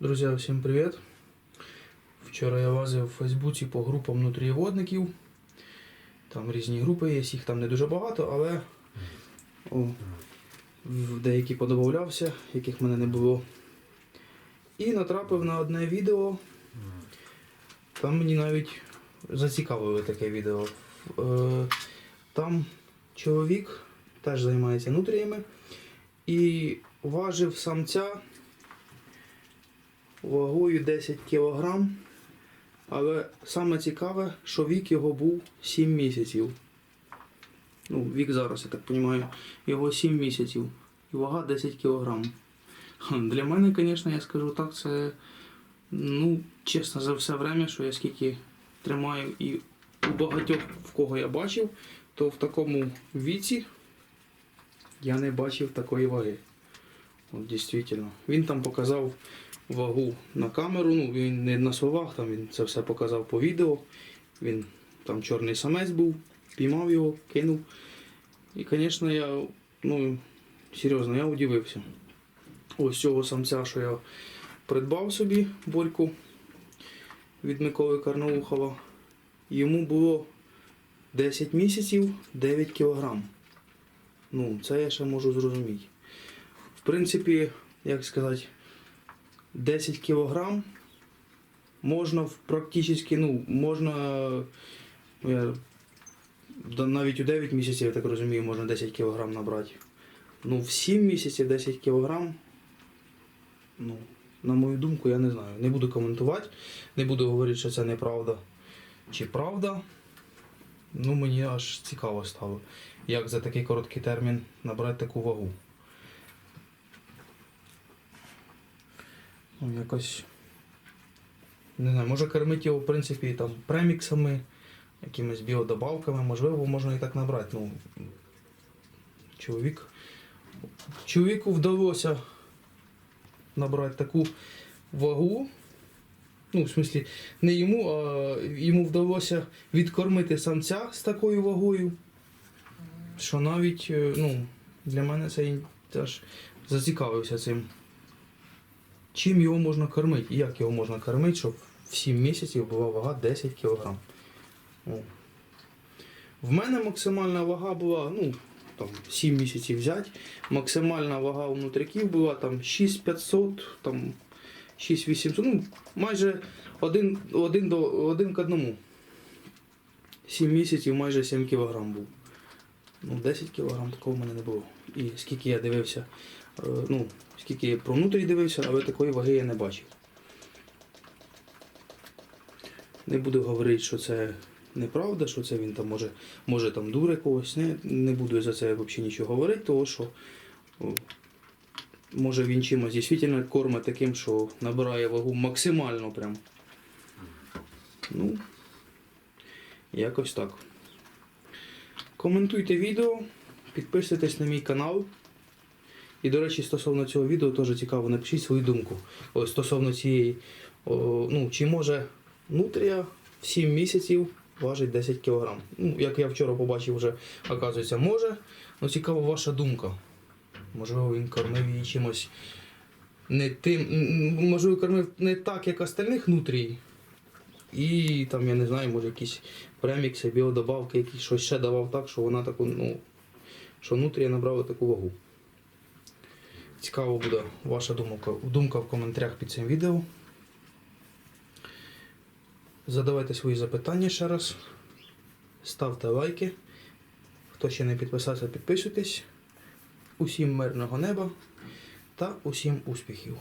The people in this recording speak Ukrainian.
Друзі, всім привіт! Вчора я лазив в Фейсбуці по групам внутрієводників. Там різні групи є, їх там не дуже багато, але о, в деякі подобавлявся, яких в мене не було. І натрапив на одне відео. Там мені навіть зацікавило таке відео. Е, Там чоловік теж займається нутріями і важив самця вагою 10 кг. Але саме цікаве, що вік його був 7 місяців. Ну, вік зараз, я так розумію, його 7 місяців. І вага 10 кг. Для мене, звісно, я скажу так, це ну, чесно, за все время, що я скільки тримаю і у багатьох, в кого я бачив, то в такому віці я не бачив такої ваги. От дійсно. Він там показав вагу на камеру. Ну, він не на словах, там він це все показав по відео. Він там чорний самець був, піймав його, кинув. І, звісно, я, ну, серйозно, я удивився. Ось цього самця, що я придбав собі борьку від Миколи Карнаухова. Йому було 10 місяців 9 кілограм. Ну, це я ще можу зрозуміти. Принципі, як сказати, 10 кілограм можна практично, ну, можна ну, я, навіть у 9 місяців, я так розумію, можна 10 кілограм набрати. Ну, в 7 місяців 10 кілограм, ну, на мою думку, я не знаю. Не буду коментувати, не буду говорити, що це неправда чи правда. Ну, мені аж цікаво стало, як за такий короткий термін набрати таку вагу. Ну, якось. Не знаю, може кормити його, в принципі, там преміксами, якимись біодобавками, можливо, можна і так набрати. Ну, чоловік. Чоловіку вдалося набрати таку вагу. Ну, в смислі, не йому, а йому вдалося відкормити самця з такою вагою. Що навіть, е, ну, для мене це теж зацікавився цим. Чим його можна кормити? І як його можна кормити, щоб в 7 місяців була вага 10 кг. В мене максимальна вага була, ну, там 7 місяців взяти. Максимальна вага у внутряків була там 6500, там 6800, ну, майже один, один, до, один к одному. 7 місяців майже 7 кг був. Ну, 10 кг такого в мене не було. І скільки я дивився, е, ну, скільки я про внутрі дивився, але такої ваги я не бачив. Не буду говорити, що це неправда, що це він там може, може там дуре когось. Не, не буду за це взагалі нічого говорити, тому що може він чимось дійсно кормить таким, що набирає вагу максимально прям. Ну, якось так. Коментуйте відео, підписуйтесь на мій канал. І, до речі, стосовно цього відео теж цікаво, напишіть свою думку. Ось стосовно цієї, о, ну, чи може нутрія в 7 місяців важить 10 кг. Ну, як я вчора побачив, вже оказується, може. Ну, цікаво ваша думка. Можливо, він кормив її чимось не тим. Можливо, кормив не так, як остальних нутрій. І там, я не знаю, може якісь премікси, біодобавки, якісь щось ще давав так, що вона таку, ну, що нутрія набрала таку вагу. Цікаво буде ваша думка, думка в коментарях під цим відео. Задавайте свої запитання ще раз. Ставте лайки. Хто ще не підписався, підписуйтесь. Усім мирного неба та усім успіхів!